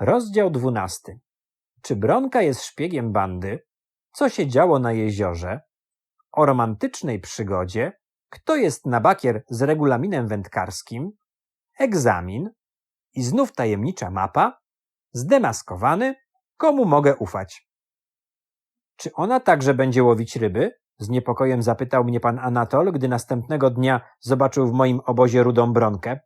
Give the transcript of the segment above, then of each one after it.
Rozdział dwunasty. Czy Bronka jest szpiegiem bandy? Co się działo na jeziorze? O romantycznej przygodzie? Kto jest nabakier z regulaminem wędkarskim? Egzamin? I znów tajemnicza mapa? Zdemaskowany? Komu mogę ufać? Czy ona także będzie łowić ryby? Z niepokojem zapytał mnie pan Anatol, gdy następnego dnia zobaczył w moim obozie rudą bronkę.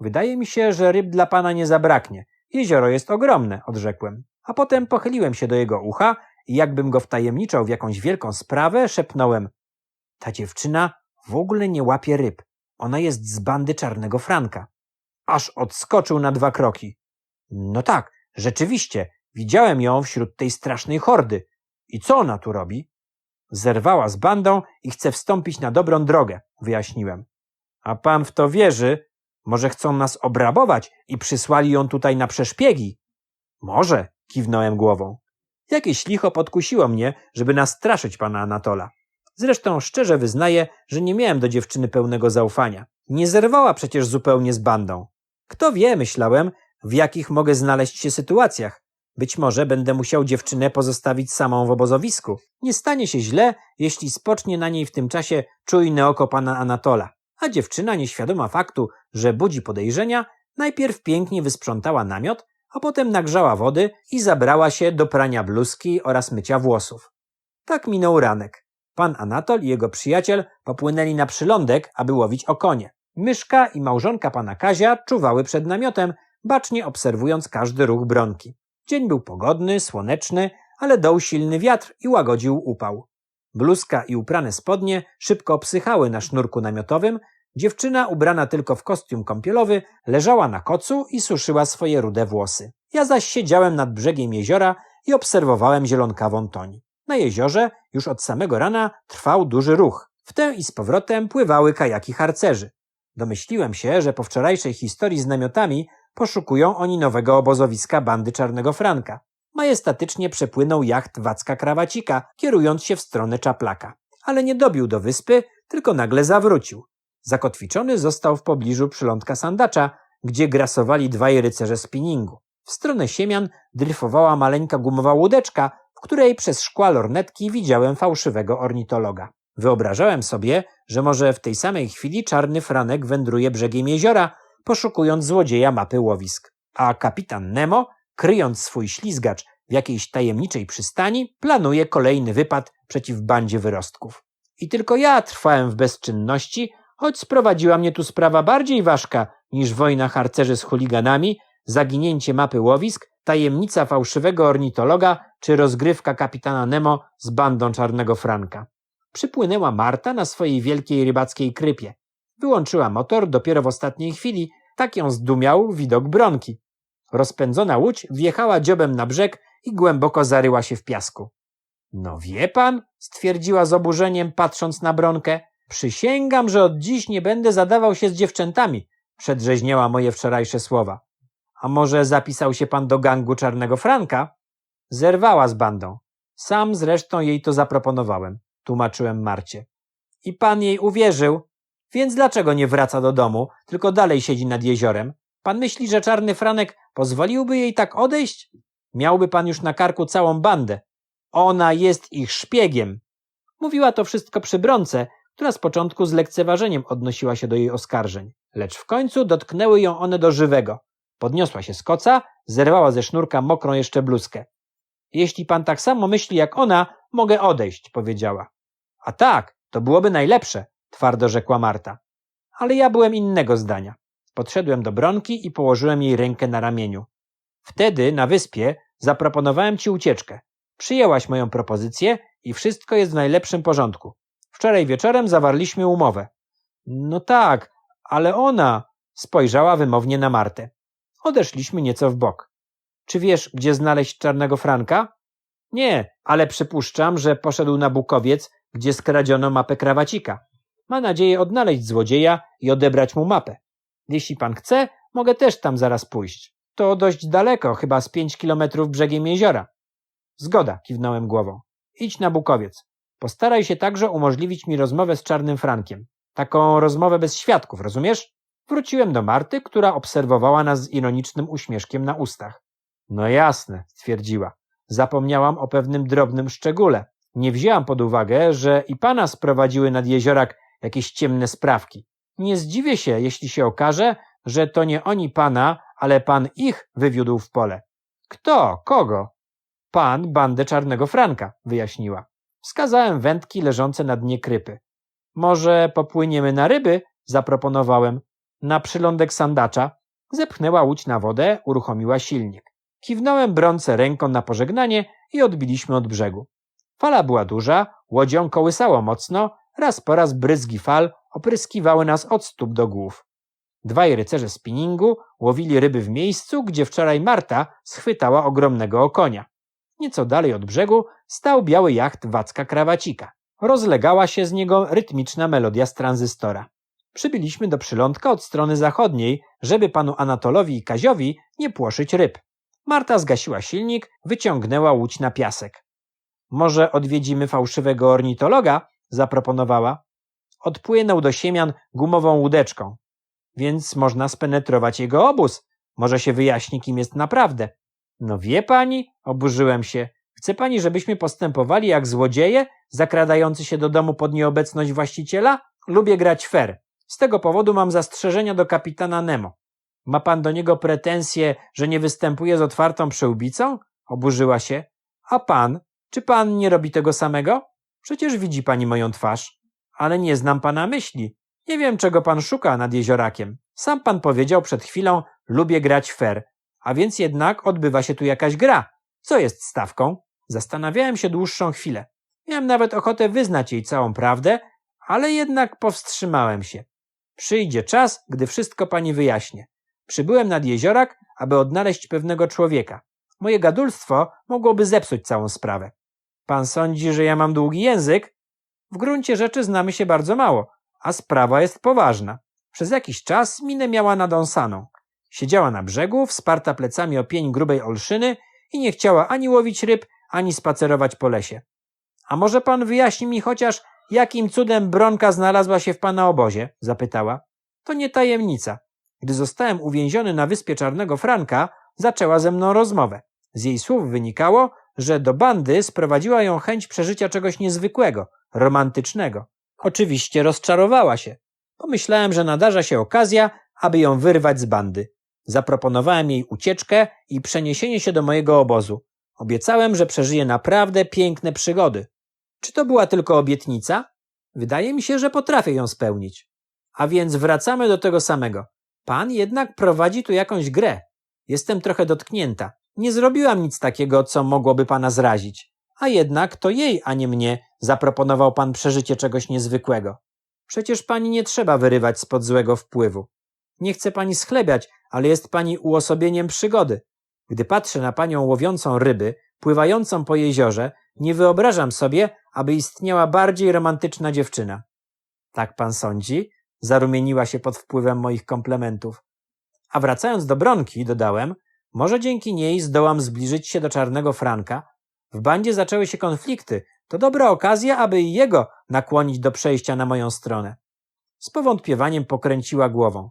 Wydaje mi się, że ryb dla pana nie zabraknie. Jezioro jest ogromne, odrzekłem. A potem pochyliłem się do jego ucha i jakbym go wtajemniczał w jakąś wielką sprawę, szepnąłem. Ta dziewczyna w ogóle nie łapie ryb. Ona jest z bandy czarnego Franka. Aż odskoczył na dwa kroki. No tak, rzeczywiście, widziałem ją wśród tej strasznej hordy. I co ona tu robi? Zerwała z bandą i chce wstąpić na dobrą drogę, wyjaśniłem. A pan w to wierzy? Może chcą nas obrabować i przysłali ją tutaj na przeszpiegi? Może, kiwnąłem głową. Jakieś licho podkusiło mnie, żeby nastraszyć pana Anatola. Zresztą szczerze wyznaję, że nie miałem do dziewczyny pełnego zaufania. Nie zerwała przecież zupełnie z bandą. Kto wie, myślałem, w jakich mogę znaleźć się sytuacjach. Być może będę musiał dziewczynę pozostawić samą w obozowisku. Nie stanie się źle, jeśli spocznie na niej w tym czasie czujne oko pana Anatola. A dziewczyna, nieświadoma faktu, że budzi podejrzenia, najpierw pięknie wysprzątała namiot, a potem nagrzała wody i zabrała się do prania bluzki oraz mycia włosów. Tak minął ranek. Pan Anatol i jego przyjaciel popłynęli na przylądek, aby łowić okonie. Myszka i małżonka pana Kazia czuwały przed namiotem, bacznie obserwując każdy ruch bronki. Dzień był pogodny, słoneczny, ale dął silny wiatr i łagodził upał. Bluzka i uprane spodnie szybko obsychały na sznurku namiotowym, dziewczyna ubrana tylko w kostium kąpielowy leżała na kocu i suszyła swoje rude włosy. Ja zaś siedziałem nad brzegiem jeziora i obserwowałem zielonkawą toń. Na jeziorze już od samego rana trwał duży ruch. W tę i z powrotem pływały kajaki harcerzy. Domyśliłem się, że po wczorajszej historii z namiotami poszukują oni nowego obozowiska bandy Czarnego Franka. Majestatycznie przepłynął jacht Wacka Krawacika, kierując się w stronę Czaplaka. Ale nie dobił do wyspy, tylko nagle zawrócił. Zakotwiczony został w pobliżu przylądka Sandacza, gdzie grasowali dwaj rycerze spinningu. W stronę Siemian dryfowała maleńka gumowa łódeczka, w której przez szkła lornetki widziałem fałszywego ornitologa. Wyobrażałem sobie, że może w tej samej chwili czarny Franek wędruje brzegiem jeziora, poszukując złodzieja mapy łowisk. A kapitan Nemo, kryjąc swój ślizgacz w jakiejś tajemniczej przystani, planuje kolejny wypad przeciw bandzie wyrostków. I tylko ja trwałem w bezczynności, choć sprowadziła mnie tu sprawa bardziej ważka niż wojna harcerzy z chuliganami, zaginięcie mapy łowisk, tajemnica fałszywego ornitologa czy rozgrywka kapitana Nemo z bandą czarnego Franka. Przypłynęła Marta na swojej wielkiej rybackiej krypie. Wyłączyła motor dopiero w ostatniej chwili, tak ją zdumiał widok bronki. Rozpędzona łódź wjechała dziobem na brzeg i głęboko zaryła się w piasku. No wie pan, stwierdziła z oburzeniem, patrząc na bronkę, przysięgam, że od dziś nie będę zadawał się z dziewczętami, przedrzeźniała moje wczorajsze słowa. A może zapisał się pan do gangu Czarnego Franka? Zerwała z bandą. Sam zresztą jej to zaproponowałem, tłumaczyłem Marcie. I pan jej uwierzył, więc dlaczego nie wraca do domu, tylko dalej siedzi nad jeziorem? Pan myśli, że czarny Franek pozwoliłby jej tak odejść? Miałby pan już na karku całą bandę. Ona jest ich szpiegiem. Mówiła to wszystko przy Bronce, która z początku z lekceważeniem odnosiła się do jej oskarżeń. Lecz w końcu dotknęły ją one do żywego. Podniosła się z koca, zerwała ze sznurka mokrą jeszcze bluzkę. Jeśli pan tak samo myśli jak ona, mogę odejść, powiedziała. A tak, to byłoby najlepsze, twardo rzekła Marta. Ale ja byłem innego zdania. Podszedłem do Bronki i położyłem jej rękę na ramieniu. Wtedy, na wyspie, zaproponowałem ci ucieczkę. Przyjęłaś moją propozycję i wszystko jest w najlepszym porządku. Wczoraj wieczorem zawarliśmy umowę. No tak, ale ona spojrzała wymownie na Martę. Odeszliśmy nieco w bok. Czy wiesz, gdzie znaleźć czarnego Franka? Nie, ale przypuszczam, że poszedł na Bukowiec, gdzie skradziono mapę krawacika. Ma nadzieję odnaleźć złodzieja i odebrać mu mapę. Jeśli pan chce, mogę też tam zaraz pójść. To dość daleko, chyba z pięć kilometrów brzegiem jeziora. Zgoda, kiwnąłem głową. Idź na Bukowiec. Postaraj się także umożliwić mi rozmowę z czarnym Frankiem. Taką rozmowę bez świadków, rozumiesz? Wróciłem do Marty, która obserwowała nas z ironicznym uśmieszkiem na ustach. No jasne, stwierdziła. Zapomniałam o pewnym drobnym szczególe. Nie wzięłam pod uwagę, że i pana sprowadziły nad jeziorak jakieś ciemne sprawki. Nie zdziwię się, jeśli się okaże, że to nie oni pana, ale pan ich wywiódł w pole. Kto? Kogo? Pan bandę czarnego Franka, wyjaśniła. Wskazałem wędki leżące na dnie krypy. Może popłyniemy na ryby? Zaproponowałem. Na przylądek sandacza. Zepchnęła łódź na wodę, uruchomiła silnik. Kiwnąłem brące ręką na pożegnanie i odbiliśmy od brzegu. Fala była duża, łodzią kołysało mocno, raz po raz bryzgi fal opryskiwały nas od stóp do głów. Dwaj rycerze spinningu łowili ryby w miejscu, gdzie wczoraj Marta schwytała ogromnego okonia. Nieco dalej od brzegu stał biały jacht Wacka Krawacika. Rozlegała się z niego rytmiczna melodia z tranzystora. Przybyliśmy do przylądka od strony zachodniej, żeby panu Anatolowi i Kaziowi nie płoszyć ryb. Marta zgasiła silnik, wyciągnęła łódź na piasek. Może odwiedzimy fałszywego ornitologa? zaproponowała. Odpłynął do Siemian gumową łódeczką. Więc można spenetrować jego obóz. Może się wyjaśni, kim jest naprawdę. No wie pani, oburzyłem się. Chce pani, żebyśmy postępowali jak złodzieje, zakradający się do domu pod nieobecność właściciela? Lubię grać fair. Z tego powodu mam zastrzeżenia do kapitana Nemo. Ma pan do niego pretensje, że nie występuje z otwartą przyłbicą? Oburzyła się. A pan? Czy pan nie robi tego samego? Przecież widzi pani moją twarz. Ale nie znam pana myśli. Nie wiem, czego pan szuka nad jeziorakiem. Sam pan powiedział przed chwilą, lubię grać fair. A więc jednak odbywa się tu jakaś gra. Co jest stawką? Zastanawiałem się dłuższą chwilę. Miałem nawet ochotę wyznać jej całą prawdę, ale jednak powstrzymałem się. Przyjdzie czas, gdy wszystko pani wyjaśnię. Przybyłem nad jeziorak, aby odnaleźć pewnego człowieka. Moje gadulstwo mogłoby zepsuć całą sprawę. Pan sądzi, że ja mam długi język? W gruncie rzeczy znamy się bardzo mało, a sprawa jest poważna. Przez jakiś czas minę miała nadąsaną. Siedziała na brzegu, wsparta plecami o pień grubej olszyny i nie chciała ani łowić ryb, ani spacerować po lesie. A może pan wyjaśni mi chociaż, jakim cudem Bronka znalazła się w pana obozie? zapytała. To nie tajemnica. Gdy zostałem uwięziony na wyspie Czarnego Franka, zaczęła ze mną rozmowę. Z jej słów wynikało, że do bandy sprowadziła ją chęć przeżycia czegoś niezwykłego, romantycznego. Oczywiście rozczarowała się. Pomyślałem, że nadarza się okazja, aby ją wyrwać z bandy. Zaproponowałem jej ucieczkę i przeniesienie się do mojego obozu. Obiecałem, że przeżyje naprawdę piękne przygody. Czy to była tylko obietnica? Wydaje mi się, że potrafię ją spełnić. A więc wracamy do tego samego. Pan jednak prowadzi tu jakąś grę. Jestem trochę dotknięta. Nie zrobiłam nic takiego, co mogłoby pana zrazić. A jednak to jej, a nie mnie, zaproponował pan przeżycie czegoś niezwykłego. Przecież pani nie trzeba wyrywać spod złego wpływu. Nie chcę pani schlebiać, ale jest pani uosobieniem przygody. Gdy patrzę na panią łowiącą ryby, pływającą po jeziorze, nie wyobrażam sobie, aby istniała bardziej romantyczna dziewczyna. Tak pan sądzi? Zarumieniła się pod wpływem moich komplementów. A wracając do Bronki, dodałem, może dzięki niej zdołam zbliżyć się do czarnego Franka. W bandzie zaczęły się konflikty. To dobra okazja, aby i jego nakłonić do przejścia na moją stronę. Z powątpiewaniem pokręciła głową.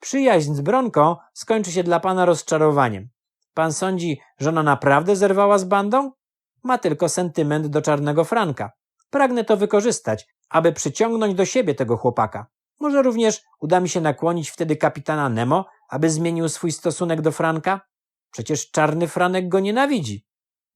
Przyjaźń z Bronką skończy się dla pana rozczarowaniem. Pan sądzi, że ona naprawdę zerwała z bandą? Ma tylko sentyment do czarnego Franka. Pragnę to wykorzystać, aby przyciągnąć do siebie tego chłopaka. Może również uda mi się nakłonić wtedy kapitana Nemo, aby zmienił swój stosunek do Franka? Przecież czarny Franek go nienawidzi.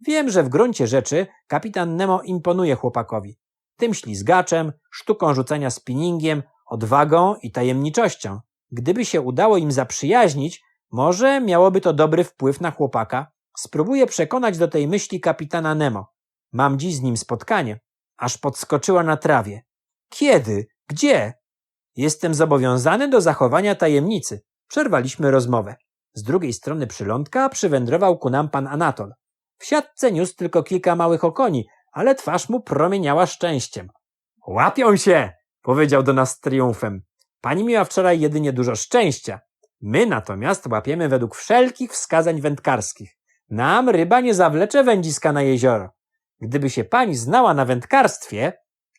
Wiem, że w gruncie rzeczy kapitan Nemo imponuje chłopakowi. Tym ślizgaczem, sztuką rzucania spinningiem, odwagą i tajemniczością. Gdyby się udało im zaprzyjaźnić, może miałoby to dobry wpływ na chłopaka. Spróbuję przekonać do tej myśli kapitana Nemo. Mam dziś z nim spotkanie. Aż podskoczyła na trawie. Kiedy? Gdzie? Jestem zobowiązany do zachowania tajemnicy. Przerwaliśmy rozmowę. Z drugiej strony przylądka przywędrował ku nam pan Anatol. W siatce niósł tylko kilka małych okoni, ale twarz mu promieniała szczęściem. Łapią się! powiedział do nas z triumfem. Pani miała wczoraj jedynie dużo szczęścia. My natomiast łapiemy według wszelkich wskazań wędkarskich. Nam ryba nie zawlecze wędziska na jezioro. Gdyby się pani znała na wędkarstwie,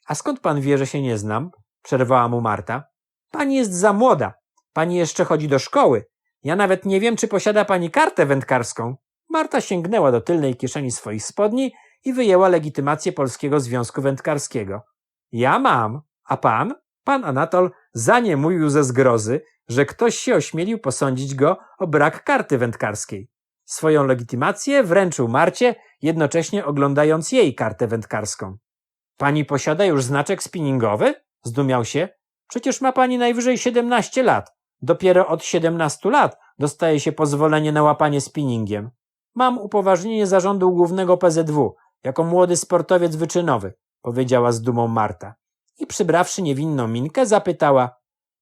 a skąd pan wie, że się nie znam? Przerwała mu Marta. Pani jest za młoda. Pani jeszcze chodzi do szkoły. Ja nawet nie wiem, czy posiada pani kartę wędkarską. Marta sięgnęła do tylnej kieszeni swoich spodni i wyjęła legitymację Polskiego Związku Wędkarskiego. Ja mam, a pan? Pan Anatol zaniemówił ze zgrozy, że ktoś się ośmielił posądzić go o brak karty wędkarskiej. Swoją legitymację wręczył Marcie, jednocześnie oglądając jej kartę wędkarską. Pani posiada już znaczek spinningowy? Zdumiał się. Przecież ma pani najwyżej 17 lat. Dopiero od 17 lat dostaje się pozwolenie na łapanie spinningiem. Mam upoważnienie zarządu głównego PZW, jako młody sportowiec wyczynowy, powiedziała z dumą Marta. I przybrawszy niewinną minkę, zapytała,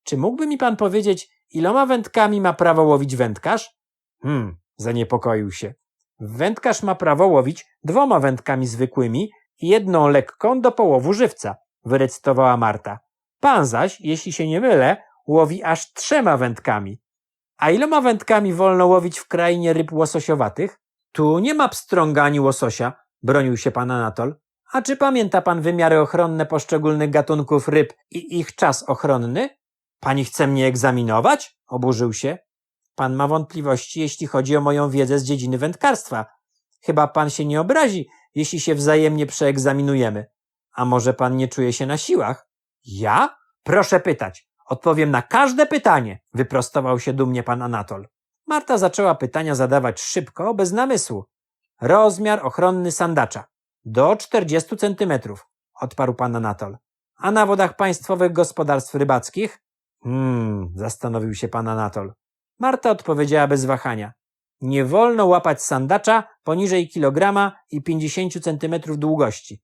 czy mógłby mi pan powiedzieć, iloma wędkami ma prawo łowić wędkarz? Hmm, zaniepokoił się. Wędkarz ma prawo łowić dwoma wędkami zwykłymi i jedną lekką do połowu żywca, wyrecytowała Marta. Pan zaś, jeśli się nie mylę, łowi aż trzema wędkami. A iloma wędkami wolno łowić w krainie ryb łososiowatych? Tu nie ma pstrąga ani łososia, bronił się pan Anatol. A czy pamięta pan wymiary ochronne poszczególnych gatunków ryb i ich czas ochronny? Pani chce mnie egzaminować? Oburzył się. Pan ma wątpliwości, jeśli chodzi o moją wiedzę z dziedziny wędkarstwa. Chyba pan się nie obrazi, jeśli się wzajemnie przeegzaminujemy. A może pan nie czuje się na siłach? Ja? Proszę pytać. Odpowiem na każde pytanie, wyprostował się dumnie pan Anatol. Marta zaczęła pytania zadawać szybko, bez namysłu. Rozmiar ochronny sandacza. Do 40 centymetrów, odparł pan Anatol. A na wodach państwowych gospodarstw rybackich? Hmm, zastanowił się pan Anatol. Marta odpowiedziała bez wahania. Nie wolno łapać sandacza poniżej kilograma i 50 centymetrów długości.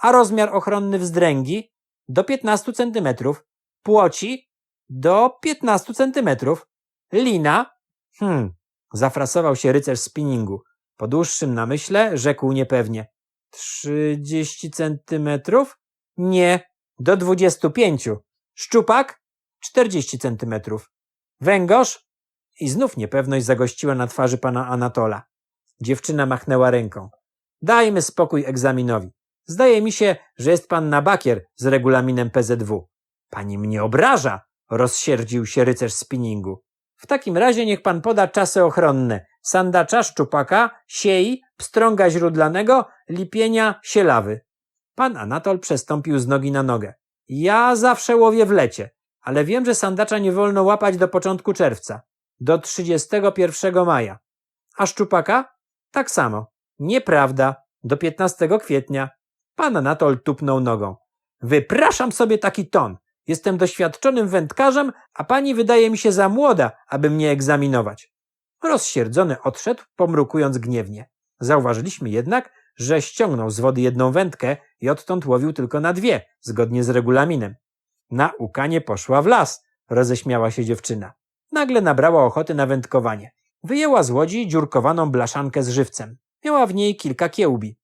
A rozmiar ochronny wzdręgi? Do 15 centymetrów. Płoci? Do 15 centymetrów. Lina? Hmm, zafrasował się rycerz spinningu. Po dłuższym namyśle rzekł niepewnie. Trzydzieści centymetrów? Nie, do dwudziestu pięciu. Szczupak? Czterdzieści centymetrów. Węgorz? I znów niepewność zagościła na twarzy pana Anatola. Dziewczyna machnęła ręką. Dajmy spokój egzaminowi. Zdaje mi się, że jest pan na bakier z regulaminem PZW. Pani mnie obraża, rozsierdził się rycerz spinningu. W takim razie niech pan poda czasy ochronne. Sandacza, szczupaka, siei, pstrąga źródlanego, lipienia, sielawy. Pan Anatol przestąpił z nogi na nogę. Ja zawsze łowię w lecie, ale wiem, że sandacza nie wolno łapać do początku czerwca, do 31 maja. A szczupaka? Tak samo. Nieprawda. Do 15 kwietnia. Pan Anatol tupnął nogą. Wypraszam sobie taki ton. Jestem doświadczonym wędkarzem, a pani wydaje mi się za młoda, aby mnie egzaminować. Rozsierdzony odszedł, pomrukując gniewnie. Zauważyliśmy jednak, że ściągnął z wody jedną wędkę i odtąd łowił tylko na dwie, zgodnie z regulaminem. Nauka nie poszła w las, roześmiała się dziewczyna. Nagle nabrała ochoty na wędkowanie. Wyjęła z łodzi dziurkowaną blaszankę z żywcem. Miała w niej kilka kiełbi.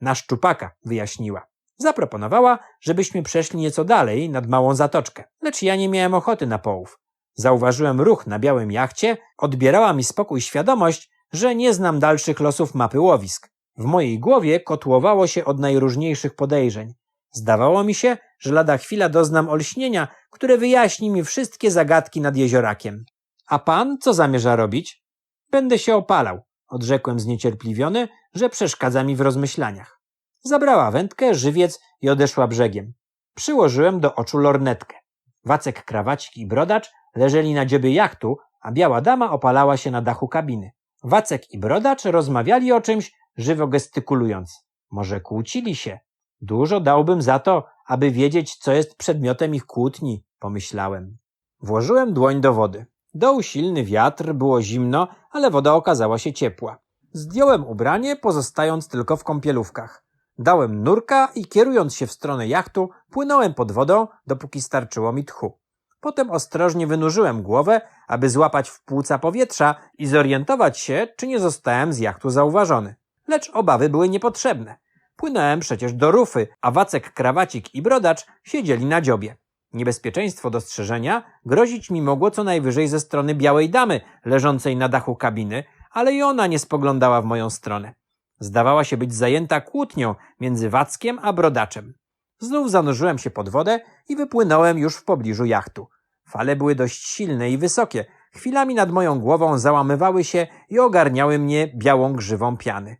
Na szczupaka, wyjaśniła. Zaproponowała, żebyśmy przeszli nieco dalej, nad małą zatoczkę, lecz ja nie miałem ochoty na połów. Zauważyłem ruch na białym jachcie, odbierała mi spokój świadomość, że nie znam dalszych losów mapy łowisk. W mojej głowie kotłowało się od najróżniejszych podejrzeń. Zdawało mi się, że lada chwila doznam olśnienia, które wyjaśni mi wszystkie zagadki nad jeziorakiem. A pan co zamierza robić? Będę się opalał, odrzekłem zniecierpliwiony, że przeszkadza mi w rozmyślaniach. Zabrała wędkę, żywiec i odeszła brzegiem. Przyłożyłem do oczu lornetkę. Wacek, krawacik i brodacz leżeli na dziobie jachtu, a biała dama opalała się na dachu kabiny. Wacek i brodacz rozmawiali o czymś, żywo gestykulując. Może kłócili się. Dużo dałbym za to, aby wiedzieć, co jest przedmiotem ich kłótni, pomyślałem. Włożyłem dłoń do wody. Doł silny wiatr, było zimno, ale woda okazała się ciepła. Zdjąłem ubranie, pozostając tylko w kąpielówkach. Dałem nurka i kierując się w stronę jachtu, płynąłem pod wodą, dopóki starczyło mi tchu. Potem ostrożnie wynurzyłem głowę, aby złapać w płuca powietrza i zorientować się, czy nie zostałem z jachtu zauważony. Lecz obawy były niepotrzebne. Płynąłem przecież do rufy, a Wacek, Krawacik i Brodacz siedzieli na dziobie. Niebezpieczeństwo dostrzeżenia grozić mi mogło co najwyżej ze strony białej damy leżącej na dachu kabiny, ale i ona nie spoglądała w moją stronę. Zdawała się być zajęta kłótnią między Wackiem a Brodaczem. Znów zanurzyłem się pod wodę i wypłynąłem już w pobliżu jachtu. Fale były dość silne i wysokie, Chwilami nad moją głową załamywały się i ogarniały mnie białą grzywą piany.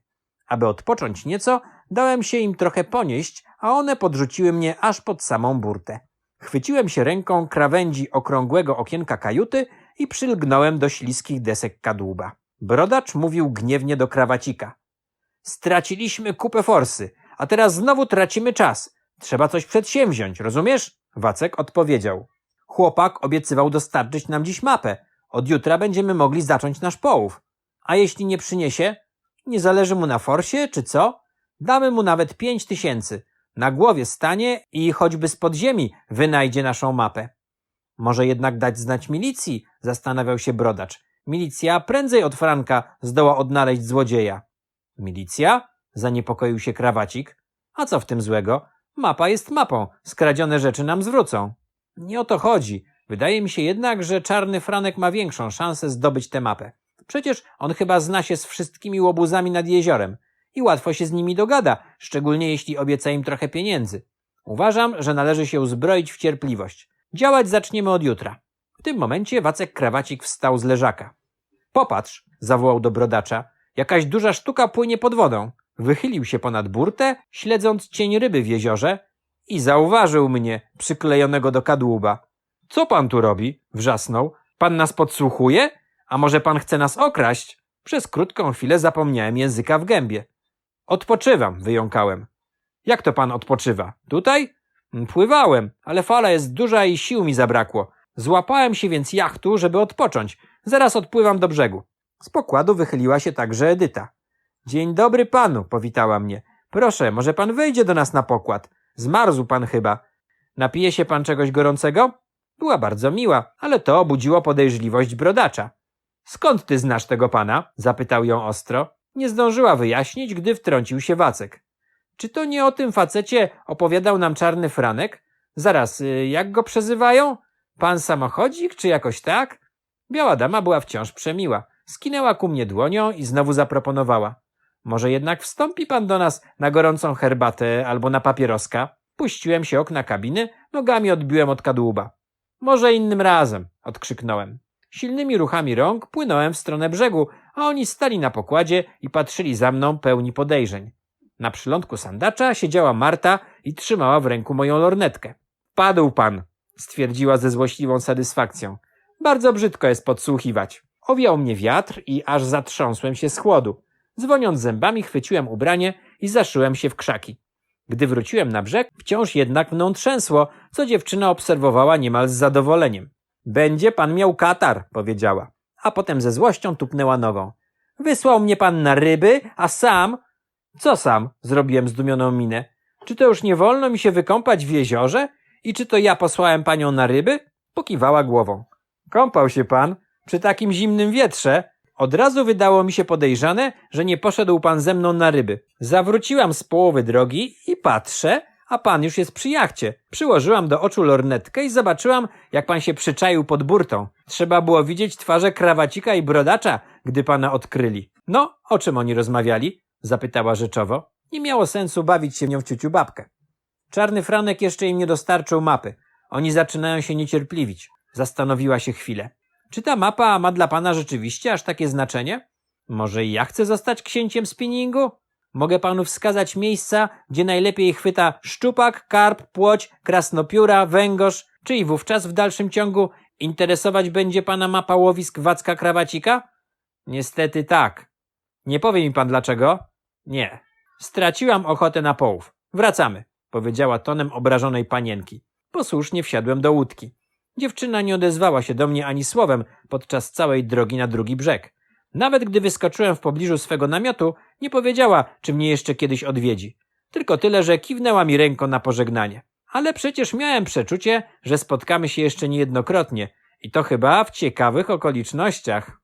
Aby odpocząć nieco, dałem się im trochę ponieść, a one podrzuciły mnie aż pod samą burtę. Chwyciłem się ręką krawędzi okrągłego okienka kajuty i przylgnąłem do śliskich desek kadłuba. Brodacz mówił gniewnie do krawacika. Straciliśmy kupę forsy, a teraz znowu tracimy czas. Trzeba coś przedsięwziąć, rozumiesz? Wacek odpowiedział. Chłopak obiecywał dostarczyć nam dziś mapę. Od jutra będziemy mogli zacząć nasz połów. A jeśli nie przyniesie? Nie zależy mu na forsie, czy co? Damy mu nawet pięć tysięcy. Na głowie stanie i choćby z podziemi wynajdzie naszą mapę. Może jednak dać znać milicji, zastanawiał się brodacz. Milicja prędzej od Franka zdoła odnaleźć złodzieja. Milicja? Zaniepokoił się krawacik. A co w tym złego? Mapa jest mapą, skradzione rzeczy nam zwrócą. Nie o to chodzi. Wydaje mi się jednak, że czarny Franek ma większą szansę zdobyć tę mapę. Przecież on chyba zna się z wszystkimi łobuzami nad jeziorem i łatwo się z nimi dogada, szczególnie jeśli obieca im trochę pieniędzy. Uważam, że należy się uzbroić w cierpliwość. Działać zaczniemy od jutra. W tym momencie Wacek Krawacik wstał z leżaka. Popatrz, zawołał do brodacza, jakaś duża sztuka płynie pod wodą. Wychylił się ponad burtę, śledząc cień ryby w jeziorze i zauważył mnie, przyklejonego do kadłuba. Co pan tu robi? wrzasnął. Pan nas podsłuchuje? A może pan chce nas okraść? Przez krótką chwilę zapomniałem języka w gębie. Odpoczywam, wyjąkałem. Jak to pan odpoczywa? Tutaj? Pływałem, ale fala jest duża i sił mi zabrakło. Złapałem się więc jachtu, żeby odpocząć. Zaraz odpływam do brzegu. Z pokładu wychyliła się także Edyta. Dzień dobry panu, powitała mnie. Proszę, może pan wejdzie do nas na pokład. Zmarzł pan chyba. Napije się pan czegoś gorącego? Była bardzo miła, ale to obudziło podejrzliwość brodacza. Skąd ty znasz tego pana? zapytał ją ostro. Nie zdążyła wyjaśnić, gdy wtrącił się Wacek. Czy to nie o tym facecie opowiadał nam czarny Franek? Zaraz, y, jak go przezywają? Pan samochodzik, czy jakoś tak? Biała dama była wciąż przemiła. Skinęła ku mnie dłonią i znowu zaproponowała. Może jednak wstąpi pan do nas na gorącą herbatę albo na papieroska? Puściłem się okna kabiny, nogami odbiłem od kadłuba. Może innym razem, odkrzyknąłem. Silnymi ruchami rąk płynąłem w stronę brzegu, a oni stali na pokładzie i patrzyli za mną pełni podejrzeń. Na przylądku sandacza siedziała Marta i trzymała w ręku moją lornetkę. Padł pan, stwierdziła ze złośliwą satysfakcją. Bardzo brzydko jest podsłuchiwać. Owiał mnie wiatr i aż zatrząsłem się z chłodu. Dzwoniąc zębami, chwyciłem ubranie i zaszyłem się w krzaki. Gdy wróciłem na brzeg, wciąż jednak mną trzęsło, co dziewczyna obserwowała niemal z zadowoleniem. Będzie pan miał katar, powiedziała, a potem ze złością tupnęła nogą. Wysłał mnie pan na ryby, a sam... Co sam? Zrobiłem zdumioną minę. Czy to już nie wolno mi się wykąpać w jeziorze? I czy to ja posłałem panią na ryby? Pokiwała głową. Kąpał się pan? Przy takim zimnym wietrze? Od razu wydało mi się podejrzane, że nie poszedł pan ze mną na ryby. Zawróciłam z połowy drogi i patrzę, a pan już jest przy jachcie. Przyłożyłam do oczu lornetkę i zobaczyłam, jak pan się przyczaił pod burtą. Trzeba było widzieć twarze krawacika i brodacza, gdy pana odkryli. No, o czym oni rozmawiali? zapytała rzeczowo. Nie miało sensu bawić się nią w ciuciu babkę. Czarny Franek jeszcze im nie dostarczył mapy. Oni zaczynają się niecierpliwić. Zastanowiła się chwilę. Czy ta mapa ma dla pana rzeczywiście aż takie znaczenie? Może ja chcę zostać księciem spinningu? Mogę panu wskazać miejsca, gdzie najlepiej chwyta szczupak, karp, płoć, krasnopióra, węgorz, czy i wówczas w dalszym ciągu interesować będzie pana mapa łowisk Wacka Krawacika? Niestety tak. Nie powie mi pan dlaczego? Nie. Straciłam ochotę na połów. Wracamy, powiedziała tonem obrażonej panienki. Posłusznie wsiadłem do łódki. Dziewczyna nie odezwała się do mnie ani słowem podczas całej drogi na drugi brzeg. Nawet gdy wyskoczyłem w pobliżu swego namiotu, nie powiedziała, czy mnie jeszcze kiedyś odwiedzi. Tylko tyle, że kiwnęła mi ręką na pożegnanie. Ale przecież miałem przeczucie, że spotkamy się jeszcze niejednokrotnie i to chyba w ciekawych okolicznościach.